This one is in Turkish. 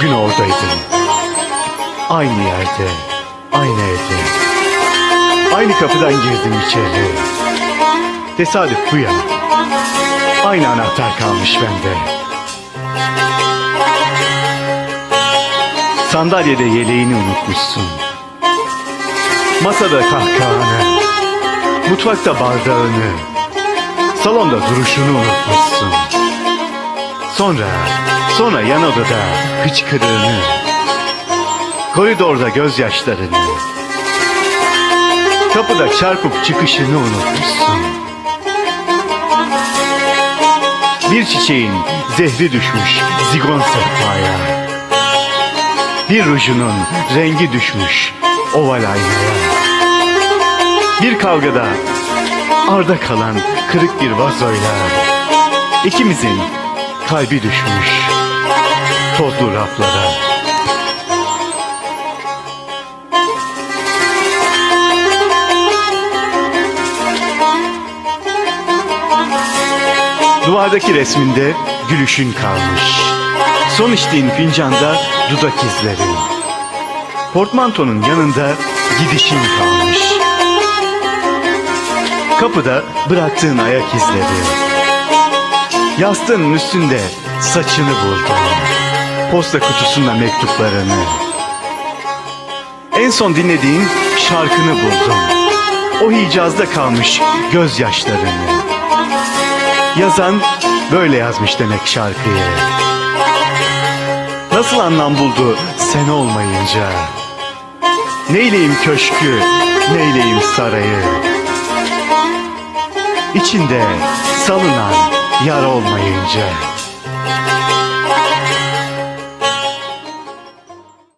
oradaydın. Aynı yerde, aynı evde. Aynı kapıdan girdim içeri. Tesadüf bu ya. Aynı anahtar kalmış bende. Sandalyede yeleğini unutmuşsun. Masada kahkahanı, mutfakta bardağını, salonda duruşunu unutmuşsun. Sonra, sonra yan odada hıçkırığını, koridorda gözyaşlarını, kapıda çarpıp çıkışını unutmuşsun. Bir çiçeğin zehri düşmüş zigon sehpaya. Bir rujunun rengi düşmüş oval aynaya. Bir kavgada arda kalan kırık bir vazoyla ikimizin kalbi düşmüş tozlu raflara. Duvardaki resminde gülüşün kalmış. Son içtiğin fincanda dudak izlerin. Portmantonun yanında gidişin kalmış. Kapıda bıraktığın ayak izleri. Yastığın üstünde saçını buldum. Posta kutusunda mektuplarını. En son dinlediğin şarkını buldum. O Hicaz'da kalmış gözyaşlarını. Yazan böyle yazmış demek şarkıyı. Nasıl anlam buldu sen olmayınca? Neyleyim köşkü, neyleyim sarayı? İçinde salınan yar olmayınca.